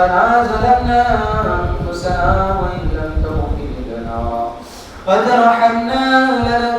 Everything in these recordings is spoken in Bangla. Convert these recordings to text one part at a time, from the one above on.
ربنا ظلمنا أنفسنا وإن لم تغفر لنا وترحمنا لنكونن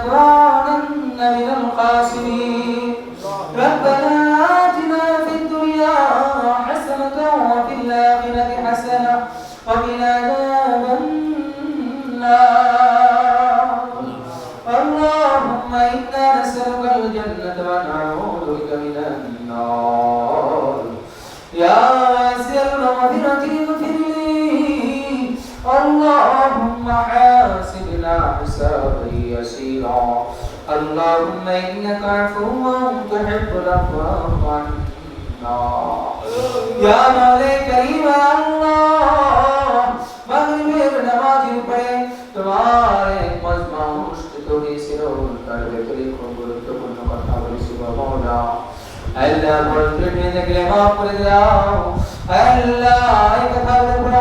اللهم إنك عفو تحب العفو عنا يا مولاي كريم يا الله মগরিবের নামাজের পরে তোমার এক মজমা অনুষ্ঠিত হয়েছিল তার ভেতরে খুব গুরুত্বপূর্ণ কথা বলেছিল মৌলা আল্লাহ বলতে দেখলে মাফ করে দাও আল্লাহ এই কথাগুলোর উপরে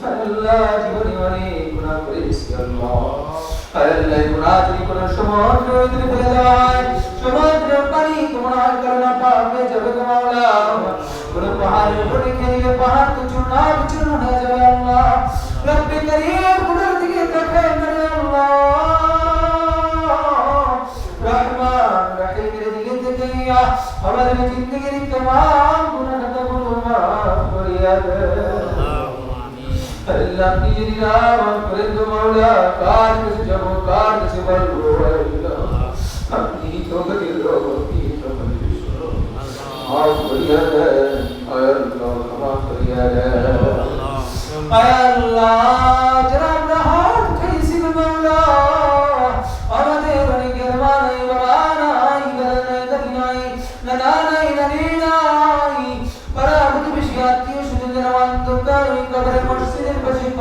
আল্লাহ জীবনে অনেক গুণা করে দিছি আল্লাহ। আল্লাহ গুণা যদি কোনো সময় তুমি ফেলে দেওয়ায় সময় পানি তোমার কারণে পার হয়ে যাবে মাওলা। কোনো পাহাড়ের উপর রেখে দিলে পাহাড় তো চূর্ণ, বিচূর্ণ হয়ে যাবে, আল্লাহ। রব্বে করিম গুণের দিকে তাকাই না আল্লাহ। রহমান রহিমের দিকে তাকাইয়া আমাদের জিন্দগির তমাম আপনি যদি না মাফ করেন তো মাওলা, কার কাছে যাব, কার কাছে বলব আপনি তো গতির রোগ আপনি তো গতির মাফ করিয়া দেন।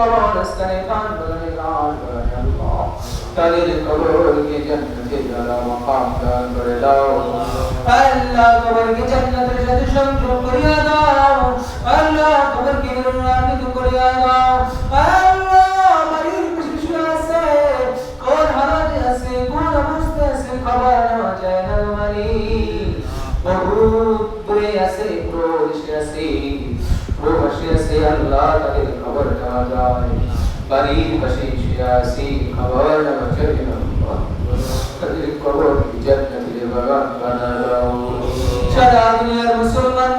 মসজিদের পাশে কবরস্থানে কান বাগানে কান বাগানে আল্লাহ তাদের কবরকে জান্নাতের দ্বারা মাকাম দান করে দাও আল্লাহ কবরকে জান্নাতের সাথে আল্লাহ কবরকে দাও আল্লাহ প্রবাসে আছে আল্লাহ তাদের খবর নেওয়া যায় বাড়ির শুয়ে আছি খবর তাদের খবর জান্নাতের বাগান বানা সারা দুনিয়ার মুসলমান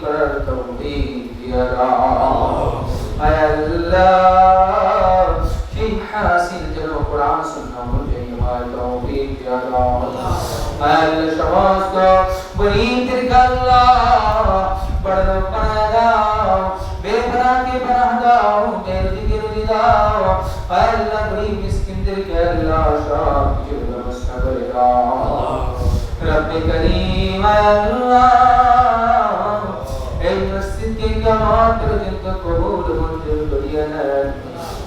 করার তৌফিক দিয়া کریم اللہ اے مستی کے کا مات دل کا قبول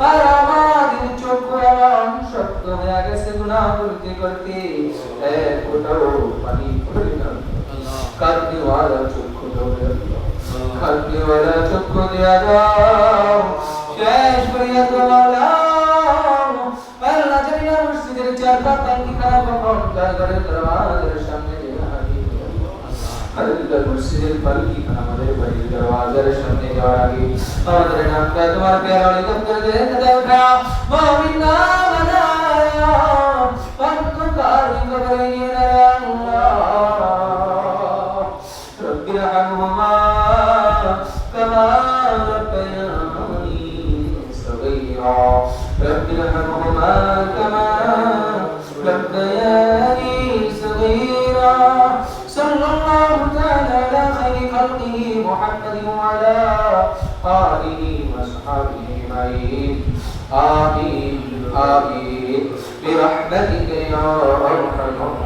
আর আমাদের চোখ এমন শক্ত হয়ে গেছে গুনাহ করতে। করতে এক পানি পড়ে কাঁদনেওয়ালা চক্ষু দিয়া দাও। শেষ করিয়া তোমালাম আল্লাহ জানি মসজিদের চার পাতান কি খারাপ তার ঘরের দরওয়াজার সামনে আল্লাহ মসজিদের পালকি আমাদের বাড়ির দরওয়াজার সামনে যাওয়ার আগে আমাদের নামটা তোমার প্যারা দপ্তর দিয়ে দাও না মুমিনা বানায়া অন্ধকার কবরে নিয়ে না আল্লাহ رب ارحمهما كما ربياني صغيرا رب ارحمهما كما ربياني تعالى على خير خلقه محمد وعلى آله وأصحابه أجمعين. آمين آمين. برحمتك يا أرحم